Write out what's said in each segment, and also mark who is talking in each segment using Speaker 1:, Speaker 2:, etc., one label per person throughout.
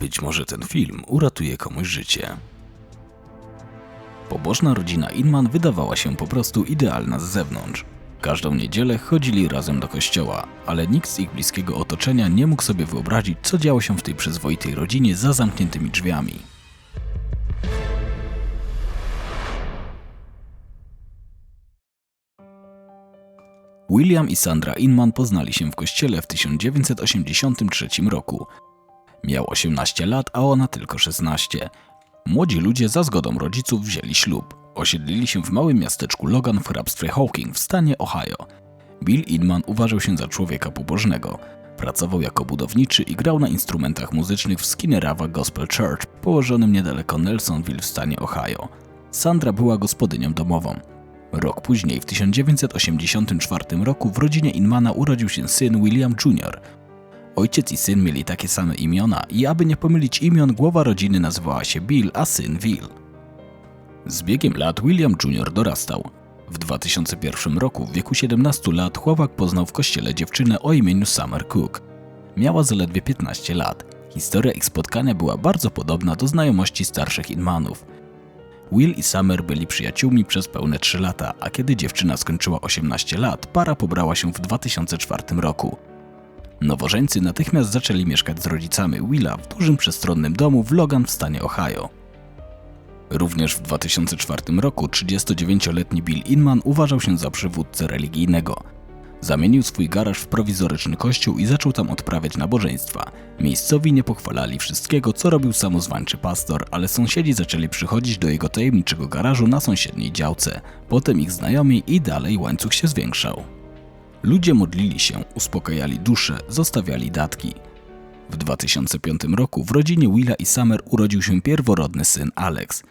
Speaker 1: Być może ten film uratuje komuś życie. Pobożna rodzina Inman wydawała się po prostu idealna z zewnątrz. Każdą niedzielę chodzili razem do kościoła, ale nikt z ich bliskiego otoczenia nie mógł sobie wyobrazić, co działo się w tej przyzwoitej rodzinie za zamkniętymi drzwiami. William i Sandra Inman poznali się w kościele w 1983 roku. Miał 18 lat, a ona tylko 16. Młodzi ludzie za zgodą rodziców wzięli ślub. Osiedlili się w małym miasteczku Logan w hrabstwie Hawking w stanie Ohio. Bill Inman uważał się za człowieka pobożnego. Pracował jako budowniczy i grał na instrumentach muzycznych w Skinnerawa Gospel Church, położonym niedaleko Nelsonville w stanie Ohio. Sandra była gospodynią domową. Rok później, w 1984 roku, w rodzinie Inmana urodził się syn William Jr. Ojciec i syn mieli takie same imiona i aby nie pomylić imion, głowa rodziny nazywała się Bill, a syn Will. Z biegiem lat William Jr. dorastał. W 2001 roku, w wieku 17 lat, chłopak poznał w kościele dziewczynę o imieniu Summer Cook. Miała zaledwie 15 lat. Historia ich spotkania była bardzo podobna do znajomości starszych Inmanów. Will i Summer byli przyjaciółmi przez pełne 3 lata, a kiedy dziewczyna skończyła 18 lat, para pobrała się w 2004 roku. Nowożeńcy natychmiast zaczęli mieszkać z rodzicami Willa w dużym przestronnym domu w Logan w stanie Ohio. Również w 2004 roku 39-letni Bill Inman uważał się za przywódcę religijnego. Zamienił swój garaż w prowizoryczny kościół i zaczął tam odprawiać nabożeństwa. Miejscowi nie pochwalali wszystkiego, co robił samozwańczy pastor, ale sąsiedzi zaczęli przychodzić do jego tajemniczego garażu na sąsiedniej działce. Potem ich znajomi i dalej łańcuch się zwiększał. Ludzie modlili się, uspokajali dusze, zostawiali datki. W 2005 roku w rodzinie Willa i Summer urodził się pierworodny syn Alex.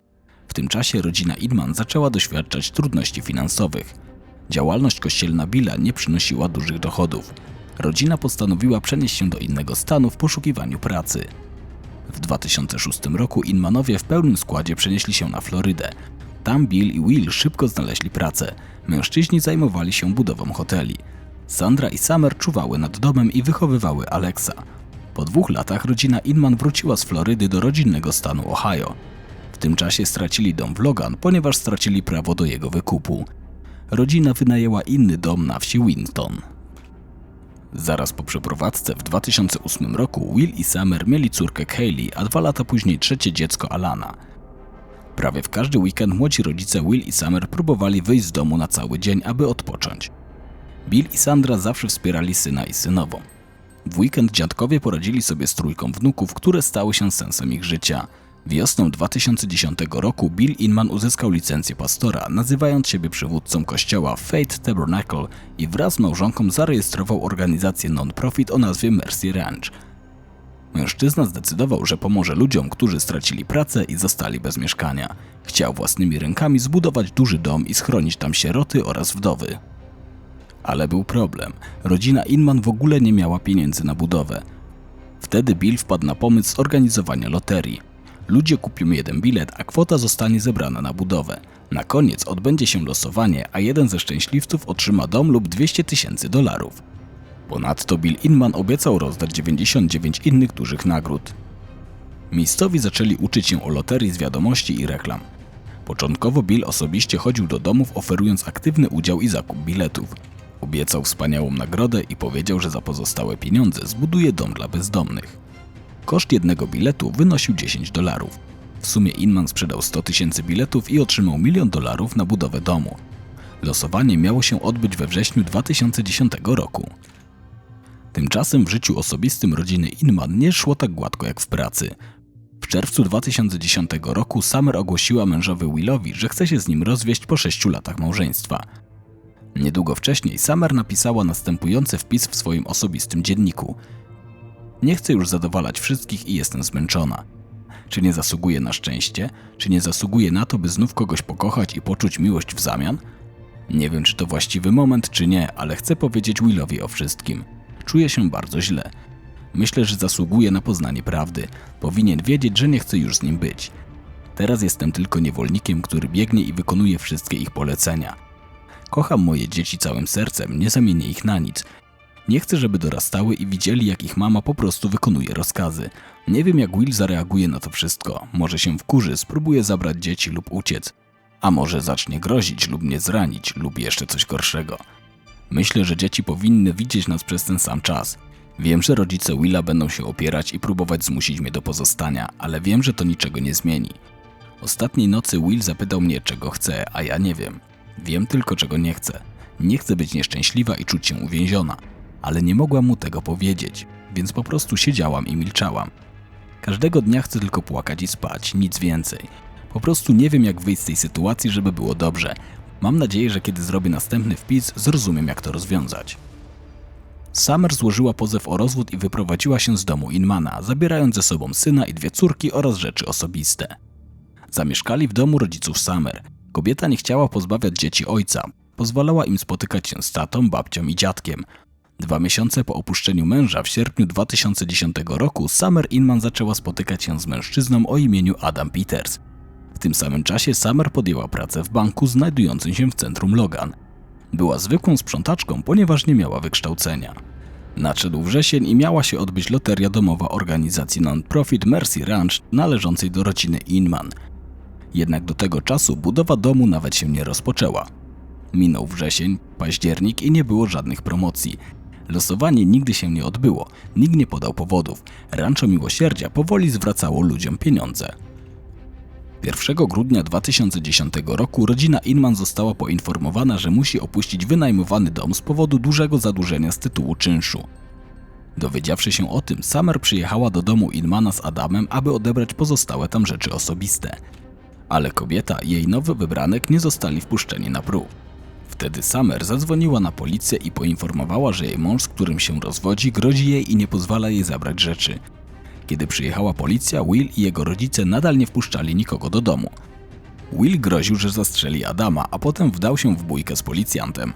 Speaker 1: W tym czasie rodzina Inman zaczęła doświadczać trudności finansowych. Działalność kościelna Billa nie przynosiła dużych dochodów. Rodzina postanowiła przenieść się do innego stanu w poszukiwaniu pracy. W 2006 roku Inmanowie w pełnym składzie przenieśli się na Florydę. Tam Bill i Will szybko znaleźli pracę. Mężczyźni zajmowali się budową hoteli. Sandra i Summer czuwały nad domem i wychowywały Alexa. Po dwóch latach rodzina Inman wróciła z Florydy do rodzinnego stanu Ohio. W tym czasie stracili dom w Logan, ponieważ stracili prawo do jego wykupu. Rodzina wynajęła inny dom na wsi Winton. Zaraz po przeprowadzce w 2008 roku Will i Summer mieli córkę Kaylee, a dwa lata później trzecie dziecko Alana. Prawie w każdy weekend młodzi rodzice Will i Summer próbowali wyjść z domu na cały dzień, aby odpocząć. Bill i Sandra zawsze wspierali syna i synową. W weekend dziadkowie poradzili sobie z trójką wnuków, które stały się sensem ich życia. Wiosną 2010 roku Bill Inman uzyskał licencję pastora, nazywając siebie przywódcą kościoła Faith Tabernacle i wraz z małżonką zarejestrował organizację non-profit o nazwie Mercy Ranch. Mężczyzna zdecydował, że pomoże ludziom, którzy stracili pracę i zostali bez mieszkania. Chciał własnymi rękami zbudować duży dom i schronić tam sieroty oraz wdowy. Ale był problem. Rodzina Inman w ogóle nie miała pieniędzy na budowę. Wtedy Bill wpadł na pomysł zorganizowania loterii. Ludzie kupią jeden bilet, a kwota zostanie zebrana na budowę. Na koniec odbędzie się losowanie, a jeden ze szczęśliwców otrzyma dom lub 200 tysięcy dolarów. Ponadto Bill Inman obiecał rozdać 99 innych dużych nagród. Miejscowi zaczęli uczyć się o loterii z wiadomości i reklam. Początkowo Bill osobiście chodził do domów oferując aktywny udział i zakup biletów. Obiecał wspaniałą nagrodę i powiedział, że za pozostałe pieniądze zbuduje dom dla bezdomnych. Koszt jednego biletu wynosił 10 dolarów. W sumie Inman sprzedał 100 tysięcy biletów i otrzymał milion dolarów na budowę domu. Losowanie miało się odbyć we wrześniu 2010 roku. Tymczasem w życiu osobistym rodziny Inman nie szło tak gładko jak w pracy. W czerwcu 2010 roku Summer ogłosiła mężowi Willowi, że chce się z nim rozwieść po 6 latach małżeństwa. Niedługo wcześniej Summer napisała następujący wpis w swoim osobistym dzienniku. Nie chcę już zadowalać wszystkich i jestem zmęczona. Czy nie zasługuję na szczęście? Czy nie zasługuję na to, by znów kogoś pokochać i poczuć miłość w zamian? Nie wiem, czy to właściwy moment, czy nie, ale chcę powiedzieć Willowi o wszystkim. Czuję się bardzo źle. Myślę, że zasługuję na poznanie prawdy. Powinien wiedzieć, że nie chcę już z nim być. Teraz jestem tylko niewolnikiem, który biegnie i wykonuje wszystkie ich polecenia. Kocham moje dzieci całym sercem, nie zamienię ich na nic. Nie chcę, żeby dorastały i widzieli, jak ich mama po prostu wykonuje rozkazy. Nie wiem, jak Will zareaguje na to wszystko. Może się wkurzy, spróbuje zabrać dzieci lub uciec. A może zacznie grozić lub mnie zranić, lub jeszcze coś gorszego. Myślę, że dzieci powinny widzieć nas przez ten sam czas. Wiem, że rodzice Willa będą się opierać i próbować zmusić mnie do pozostania, ale wiem, że to niczego nie zmieni. Ostatniej nocy Will zapytał mnie, czego chce, a ja nie wiem. Wiem tylko, czego nie chcę. Nie chcę być nieszczęśliwa i czuć się uwięziona, ale nie mogłam mu tego powiedzieć, więc po prostu siedziałam i milczałam. Każdego dnia chcę tylko płakać i spać, nic więcej. Po prostu nie wiem, jak wyjść z tej sytuacji, żeby było dobrze. Mam nadzieję, że kiedy zrobię następny wpis, zrozumiem, jak to rozwiązać. Summer złożyła pozew o rozwód i wyprowadziła się z domu Inmana, zabierając ze sobą syna i dwie córki oraz rzeczy osobiste. Zamieszkali w domu rodziców Summer. Kobieta nie chciała pozbawiać dzieci ojca. Pozwalała im spotykać się z tatą, babcią i dziadkiem. Dwa miesiące po opuszczeniu męża w sierpniu 2010 roku Summer Inman zaczęła spotykać się z mężczyzną o imieniu Adam Peters. W tym samym czasie Summer podjęła pracę w banku znajdującym się w centrum Logan. Była zwykłą sprzątaczką, ponieważ nie miała wykształcenia. Nadszedł wrzesień i miała się odbyć loteria domowa organizacji non-profit Mercy Ranch należącej do rodziny Inman. Jednak do tego czasu budowa domu nawet się nie rozpoczęła. Minął wrzesień, październik i nie było żadnych promocji. Losowanie nigdy się nie odbyło, nikt nie podał powodów. Rancho Miłosierdzia powoli zwracało ludziom pieniądze. 1 grudnia 2010 roku rodzina Inman została poinformowana, że musi opuścić wynajmowany dom z powodu dużego zadłużenia z tytułu czynszu. Dowiedziawszy się o tym, Summer przyjechała do domu Inmana z Adamem, aby odebrać pozostałe tam rzeczy osobiste. Ale kobieta i jej nowy wybranek nie zostali wpuszczeni na próg. Wtedy Summer zadzwoniła na policję i poinformowała, że jej mąż, z którym się rozwodzi, grozi jej i nie pozwala jej zabrać rzeczy. Kiedy przyjechała policja, Will i jego rodzice nadal nie wpuszczali nikogo do domu. Will groził, że zastrzeli Adama, a potem wdał się w bójkę z policjantem.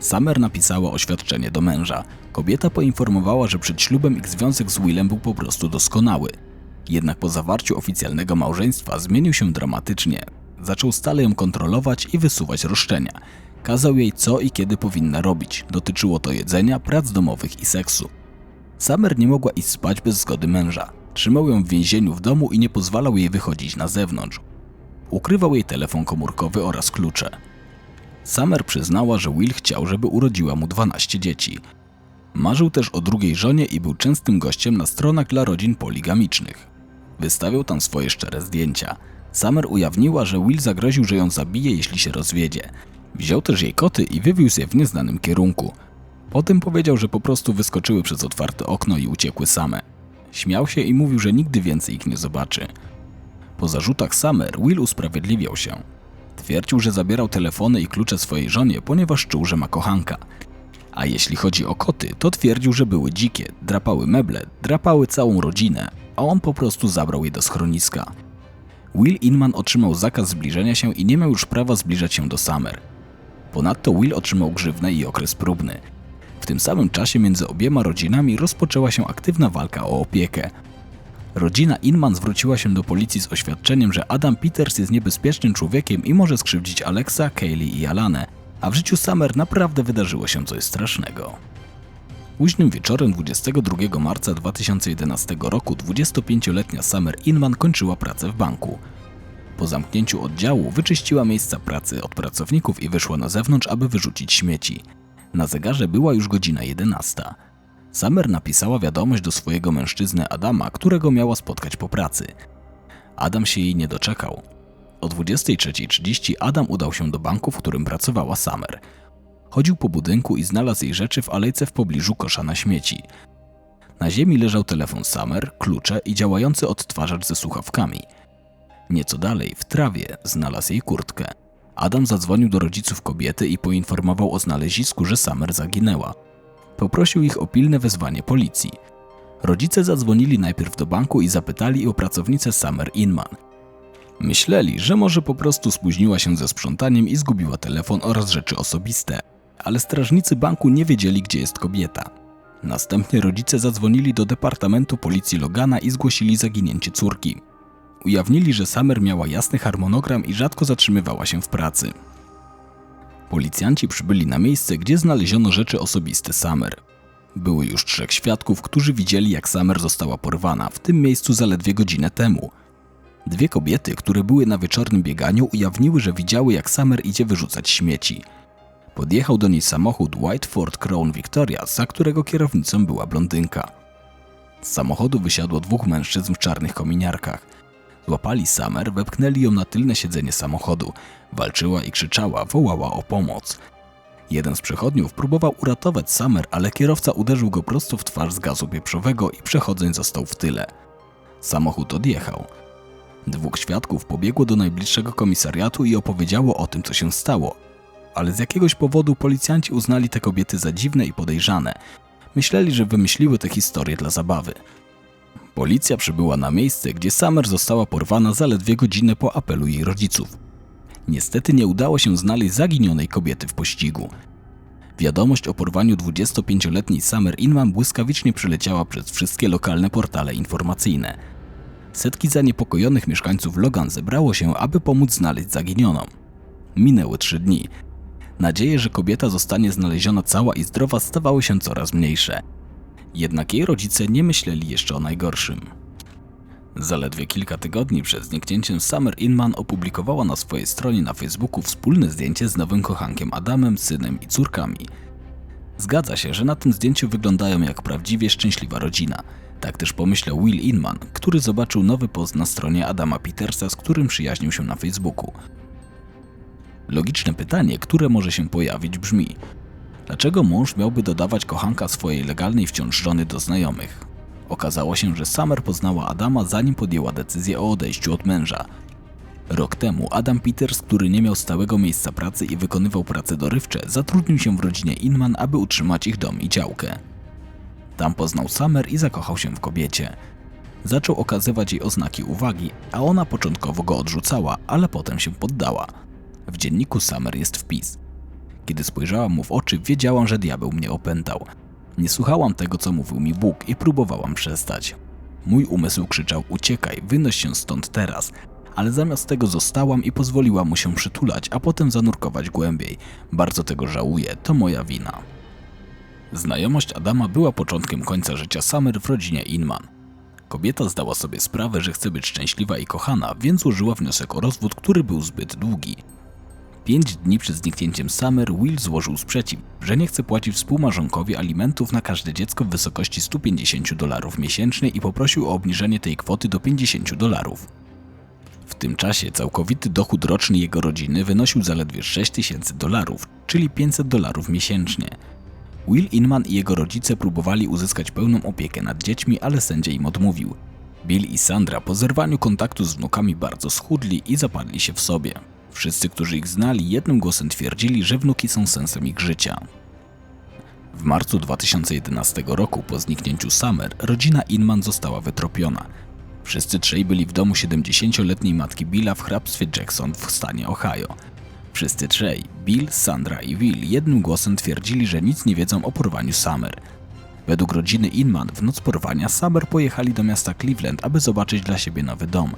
Speaker 1: Summer napisała oświadczenie do męża. Kobieta poinformowała, że przed ślubem ich związek z Willem był po prostu doskonały. Jednak po zawarciu oficjalnego małżeństwa zmienił się dramatycznie. Zaczął stale ją kontrolować i wysuwać roszczenia. Kazał jej co i kiedy powinna robić. Dotyczyło to jedzenia, prac domowych i seksu. Summer nie mogła iść spać bez zgody męża. Trzymał ją w więzieniu w domu i nie pozwalał jej wychodzić na zewnątrz. Ukrywał jej telefon komórkowy oraz klucze. Summer przyznała, że Will chciał, żeby urodziła mu 12 dzieci. Marzył też o drugiej żonie i był częstym gościem na stronach dla rodzin poligamicznych. Wystawiał tam swoje szczere zdjęcia. Summer ujawniła, że Will zagroził, że ją zabije, jeśli się rozwiedzie. Wziął też jej koty i wywiózł je w nieznanym kierunku. Potem powiedział, że po prostu wyskoczyły przez otwarte okno i uciekły same. Śmiał się i mówił, że nigdy więcej ich nie zobaczy. Po zarzutach Summer Will usprawiedliwiał się. Twierdził, że zabierał telefony i klucze swojej żonie, ponieważ czuł, że ma kochanka. A jeśli chodzi o koty, to twierdził, że były dzikie, drapały meble, drapały całą rodzinę, a on po prostu zabrał je do schroniska. Will Inman otrzymał zakaz zbliżenia się i nie miał już prawa zbliżać się do Summer. Ponadto Will otrzymał grzywnę i okres próbny. W tym samym czasie między obiema rodzinami rozpoczęła się aktywna walka o opiekę. Rodzina Inman zwróciła się do policji z oświadczeniem, że Adam Peters jest niebezpiecznym człowiekiem i może skrzywdzić Alexa, Kaylee i Alanę, a w życiu Summer naprawdę wydarzyło się coś strasznego. Późnym wieczorem 22 marca 2011 roku 25-letnia Summer Inman kończyła pracę w banku. Po zamknięciu oddziału wyczyściła miejsca pracy od pracowników i wyszła na zewnątrz, aby wyrzucić śmieci. Na zegarze była już godzina 11. Summer napisała wiadomość do swojego mężczyzny Adama, którego miała spotkać po pracy. Adam się jej nie doczekał. O 23.30 Adam udał się do banku, w którym pracowała Summer. Chodził po budynku i znalazł jej rzeczy w alejce w pobliżu kosza na śmieci. Na ziemi leżał telefon Summer, klucze i działający odtwarzacz ze słuchawkami. Nieco dalej, w trawie, znalazł jej kurtkę. Adam zadzwonił do rodziców kobiety i poinformował o znalezisku, że Summer zaginęła. Poprosił ich o pilne wezwanie policji. Rodzice zadzwonili najpierw do banku i zapytali o pracownicę Summer Inman. Myśleli, że może po prostu spóźniła się ze sprzątaniem i zgubiła telefon oraz rzeczy osobiste, ale strażnicy banku nie wiedzieli, gdzie jest kobieta. Następnie rodzice zadzwonili do Departamentu Policji Logana i zgłosili zaginięcie córki. Ujawnili, że Summer miała jasny harmonogram i rzadko zatrzymywała się w pracy. Policjanci przybyli na miejsce, gdzie znaleziono rzeczy osobiste Summer. Było już trzech świadków, którzy widzieli, jak Summer została porwana w tym miejscu zaledwie godzinę temu. Dwie kobiety, które były na wieczornym bieganiu, ujawniły, że widziały, jak Summer idzie wyrzucać śmieci. Podjechał do niej samochód White Ford Crown Victoria, za którego kierownicą była blondynka. Z samochodu wysiadło dwóch mężczyzn w czarnych kominiarkach. Złapali Summer, wepchnęli ją na tylne siedzenie samochodu. Walczyła i krzyczała, wołała o pomoc. Jeden z przechodniów próbował uratować Summer, ale kierowca uderzył go prosto w twarz z gazu pieprzowego i przechodzeń został w tyle. Samochód odjechał. Dwóch świadków pobiegło do najbliższego komisariatu i opowiedziało o tym, co się stało. Ale z jakiegoś powodu policjanci uznali te kobiety za dziwne i podejrzane. Myśleli, że wymyśliły tę historię dla zabawy. Policja przybyła na miejsce, gdzie Summer została porwana zaledwie godzinę po apelu jej rodziców. Niestety nie udało się znaleźć zaginionej kobiety w pościgu. Wiadomość o porwaniu 25-letniej Summer Inman błyskawicznie przeleciała przez wszystkie lokalne portale informacyjne. Setki zaniepokojonych mieszkańców Logan zebrało się, aby pomóc znaleźć zaginioną. Minęły trzy dni. Nadzieje, że kobieta zostanie znaleziona cała i zdrowa stawały się coraz mniejsze. Jednak jej rodzice nie myśleli jeszcze o najgorszym. Zaledwie kilka tygodni przed zniknięciem Summer Inman opublikowała na swojej stronie na Facebooku wspólne zdjęcie z nowym kochankiem Adamem, synem i córkami. Zgadza się, że na tym zdjęciu wyglądają jak prawdziwie szczęśliwa rodzina. Tak też pomyślał Will Inman, który zobaczył nowy post na stronie Adama Petersa, z którym przyjaźnił się na Facebooku. Logiczne pytanie, które może się pojawić brzmi: Dlaczego mąż miałby dodawać kochanka swojej legalnej wciąż żony do znajomych? Okazało się, że Summer poznała Adama zanim podjęła decyzję o odejściu od męża. Rok temu Adam Peters, który nie miał stałego miejsca pracy i wykonywał prace dorywcze, zatrudnił się w rodzinie Inman, aby utrzymać ich dom i działkę. Tam poznał Summer i zakochał się w kobiecie. Zaczął okazywać jej oznaki uwagi, a ona początkowo go odrzucała, ale potem się poddała. W dzienniku Summer jest wpis. Kiedy spojrzałam mu w oczy, wiedziałam, że diabeł mnie opętał. Nie słuchałam tego, co mówił mi Bóg i próbowałam przestać. Mój umysł krzyczał: Uciekaj, wynoś się stąd teraz. Ale zamiast tego zostałam i pozwoliłam mu się przytulać, a potem zanurkować głębiej. Bardzo tego żałuję, to moja wina. Znajomość Adama była początkiem końca życia Summer w rodzinie Inman. Kobieta zdała sobie sprawę, że chce być szczęśliwa i kochana, więc złożyła wniosek o rozwód, który był zbyt długi. Pięć dni przed zniknięciem Summer Will złożył sprzeciw, że nie chce płacić współmarzonkowi alimentów na każde dziecko w wysokości 150 dolarów miesięcznie i poprosił o obniżenie tej kwoty do 50 dolarów. W tym czasie całkowity dochód roczny jego rodziny wynosił zaledwie 6 tysięcy dolarów, czyli 500 dolarów miesięcznie. Will Inman i jego rodzice próbowali uzyskać pełną opiekę nad dziećmi, ale sędzia im odmówił. Bill i Sandra po zerwaniu kontaktu z wnukami bardzo schudli i zapadli się w sobie. Wszyscy, którzy ich znali, jednym głosem twierdzili, że wnuki są sensem ich życia. W marcu 2011 roku, po zniknięciu Summer, rodzina Inman została wytropiona. Wszyscy trzej byli w domu 70-letniej matki Billa w hrabstwie Jackson w stanie Ohio. Wszyscy trzej, Bill, Sandra i Will, jednym głosem twierdzili, że nic nie wiedzą o porwaniu Summer. Według rodziny Inman w noc porwania Summer pojechali do miasta Cleveland, aby zobaczyć dla siebie nowy dom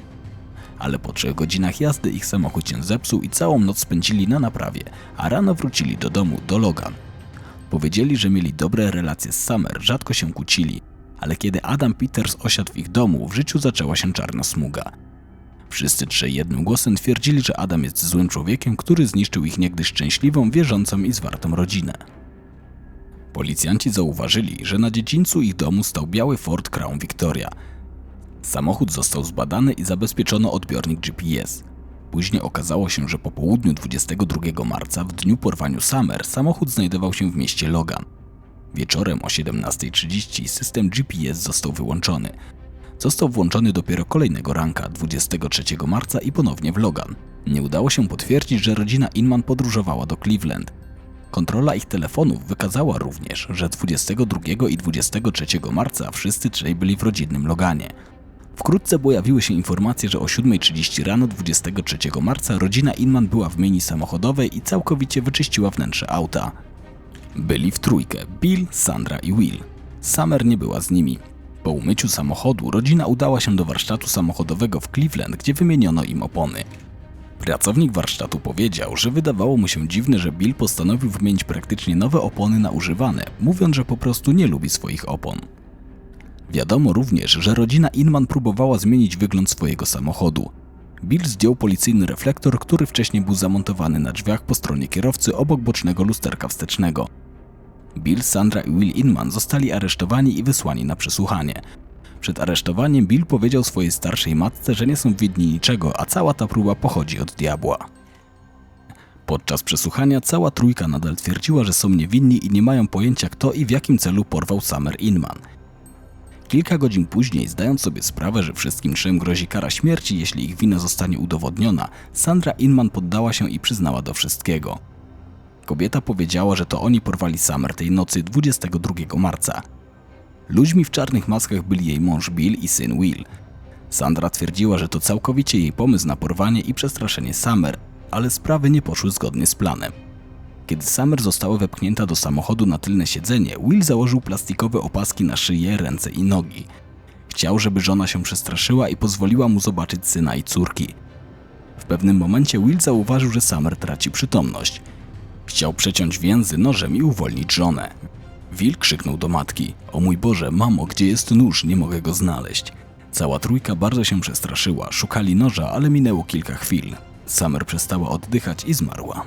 Speaker 1: ale po trzech godzinach jazdy ich samochód się zepsuł i całą noc spędzili na naprawie, a rano wrócili do domu, do Logan. Powiedzieli, że mieli dobre relacje z Summer, rzadko się kłócili, ale kiedy Adam Peters osiadł w ich domu, w życiu zaczęła się czarna smuga. Wszyscy trzej jednym głosem twierdzili, że Adam jest złym człowiekiem, który zniszczył ich niegdyś szczęśliwą, wierzącą i zwartą rodzinę. Policjanci zauważyli, że na dziedzińcu ich domu stał biały Ford Crown Victoria – Samochód został zbadany i zabezpieczono odbiornik GPS. Później okazało się, że po południu 22 marca, w dniu porwaniu Summer, samochód znajdował się w mieście Logan. Wieczorem o 17.30 system GPS został wyłączony. Został włączony dopiero kolejnego ranka, 23 marca i ponownie w Logan. Nie udało się potwierdzić, że rodzina Inman podróżowała do Cleveland. Kontrola ich telefonów wykazała również, że 22 i 23 marca wszyscy trzej byli w rodzinnym Loganie. Wkrótce pojawiły się informacje, że o 7.30 rano 23 marca rodzina Inman była w mini samochodowej i całkowicie wyczyściła wnętrze auta. Byli w trójkę Bill, Sandra i Will. Summer nie była z nimi. Po umyciu samochodu rodzina udała się do warsztatu samochodowego w Cleveland, gdzie wymieniono im opony. Pracownik warsztatu powiedział, że wydawało mu się dziwne, że Bill postanowił wymienić praktycznie nowe opony na używane, mówiąc, że po prostu nie lubi swoich opon. Wiadomo również, że rodzina Inman próbowała zmienić wygląd swojego samochodu. Bill zdjął policyjny reflektor, który wcześniej był zamontowany na drzwiach po stronie kierowcy obok bocznego lusterka wstecznego. Bill, Sandra i Will Inman zostali aresztowani i wysłani na przesłuchanie. Przed aresztowaniem Bill powiedział swojej starszej matce, że nie są winni niczego, a cała ta próba pochodzi od diabła. Podczas przesłuchania cała trójka nadal twierdziła, że są niewinni i nie mają pojęcia kto i w jakim celu porwał Summer Inman. Kilka godzin później, zdając sobie sprawę, że wszystkim trzem grozi kara śmierci, jeśli ich wina zostanie udowodniona, Sandra Inman poddała się i przyznała do wszystkiego. Kobieta powiedziała, że to oni porwali Summer tej nocy 22 marca. Ludźmi w czarnych maskach byli jej mąż Bill i syn Will. Sandra twierdziła, że to całkowicie jej pomysł na porwanie i przestraszenie Summer, ale sprawy nie poszły zgodnie z planem. Kiedy Summer została wepchnięta do samochodu na tylne siedzenie, Will założył plastikowe opaski na szyję, ręce i nogi. Chciał, żeby żona się przestraszyła i pozwoliła mu zobaczyć syna i córki. W pewnym momencie Will zauważył, że Summer traci przytomność. Chciał przeciąć więzy nożem i uwolnić żonę. Will krzyknął do matki: O mój Boże, mamo, gdzie jest nóż? Nie mogę go znaleźć. Cała trójka bardzo się przestraszyła, szukali noża, ale minęło kilka chwil. Summer przestała oddychać i zmarła.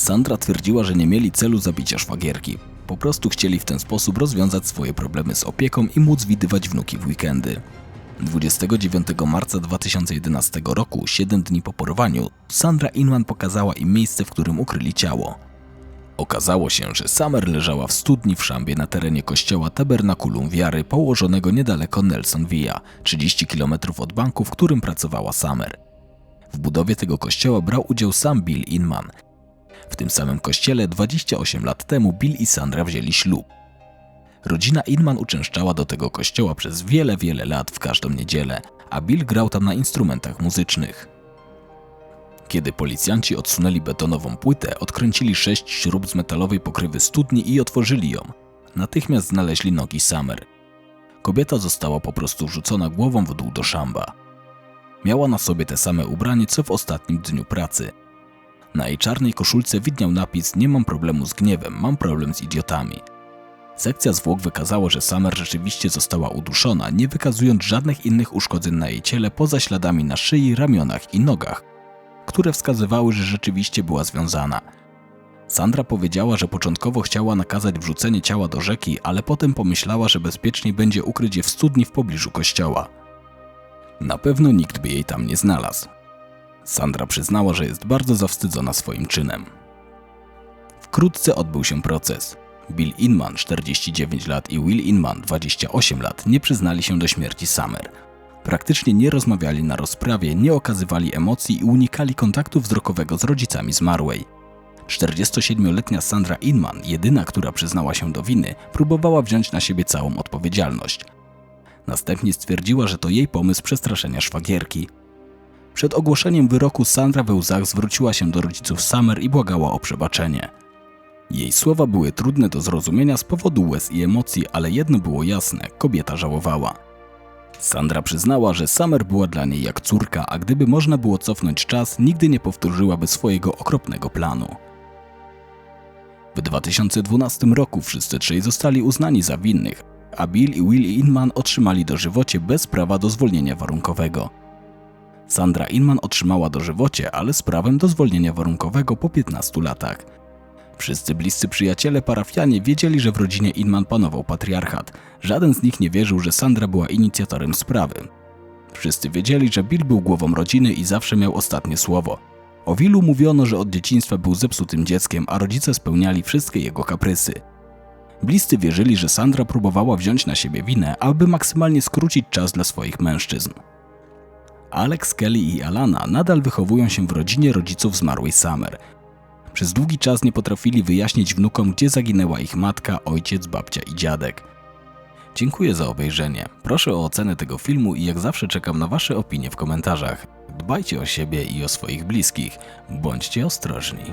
Speaker 1: Sandra twierdziła, że nie mieli celu zabicia szwagierki. Po prostu chcieli w ten sposób rozwiązać swoje problemy z opieką i móc widywać wnuki w weekendy. 29 marca 2011 roku, 7 dni po porwaniu, Sandra Inman pokazała im miejsce, w którym ukryli ciało. Okazało się, że Summer leżała w studni w szambie na terenie kościoła Tabernakulum Wiary położonego niedaleko Nelson Villa, 30 km od banku, w którym pracowała Summer. W budowie tego kościoła brał udział sam Bill Inman. W tym samym kościele 28 lat temu Bill i Sandra wzięli ślub. Rodzina Inman uczęszczała do tego kościoła przez wiele, wiele lat w każdą niedzielę, a Bill grał tam na instrumentach muzycznych. Kiedy policjanci odsunęli betonową płytę, odkręcili sześć śrub z metalowej pokrywy studni i otworzyli ją. Natychmiast znaleźli nogi Summer. Kobieta została po prostu wrzucona głową w dół do szamba. Miała na sobie te same ubranie co w ostatnim dniu pracy. Na jej czarnej koszulce widniał napis Nie mam problemu z gniewem, mam problem z idiotami. Sekcja zwłok wykazała, że Summer rzeczywiście została uduszona, nie wykazując żadnych innych uszkodzeń na jej ciele poza śladami na szyi, ramionach i nogach, które wskazywały, że rzeczywiście była związana. Sandra powiedziała, że początkowo chciała nakazać wrzucenie ciała do rzeki, ale potem pomyślała, że bezpieczniej będzie ukryć je w studni w pobliżu kościoła. Na pewno nikt by jej tam nie znalazł. Sandra przyznała, że jest bardzo zawstydzona swoim czynem. Wkrótce odbył się proces. Bill Inman, 49 lat, i Will Inman, 28 lat, nie przyznali się do śmierci Summer. Praktycznie nie rozmawiali na rozprawie, nie okazywali emocji i unikali kontaktu wzrokowego z rodzicami zmarłej. 47-letnia Sandra Inman, jedyna, która przyznała się do winy, próbowała wziąć na siebie całą odpowiedzialność. Następnie stwierdziła, że to jej pomysł przestraszenia szwagierki. Przed ogłoszeniem wyroku Sandra we łzach zwróciła się do rodziców Summer i błagała o przebaczenie. Jej słowa były trudne do zrozumienia z powodu łez i emocji, ale jedno było jasne kobieta żałowała. Sandra przyznała, że Summer była dla niej jak córka, a gdyby można było cofnąć czas, nigdy nie powtórzyłaby swojego okropnego planu. W 2012 roku wszyscy trzej zostali uznani za winnych, a Bill i Will Inman otrzymali dożywocie bez prawa do zwolnienia warunkowego. Sandra Inman otrzymała dożywocie, ale z prawem do zwolnienia warunkowego po 15 latach. Wszyscy bliscy przyjaciele parafianie wiedzieli, że w rodzinie Inman panował patriarchat. Żaden z nich nie wierzył, że Sandra była inicjatorem sprawy. Wszyscy wiedzieli, że Bill był głową rodziny i zawsze miał ostatnie słowo. O Willu mówiono, że od dzieciństwa był zepsutym dzieckiem, a rodzice spełniali wszystkie jego kaprysy. Bliscy wierzyli, że Sandra próbowała wziąć na siebie winę, aby maksymalnie skrócić czas dla swoich mężczyzn. Alex, Kelly i Alana nadal wychowują się w rodzinie rodziców zmarłej Summer. Przez długi czas nie potrafili wyjaśnić wnukom, gdzie zaginęła ich matka, ojciec, babcia i dziadek. Dziękuję za obejrzenie. Proszę o ocenę tego filmu i jak zawsze czekam na Wasze opinie w komentarzach. Dbajcie o siebie i o swoich bliskich. Bądźcie ostrożni.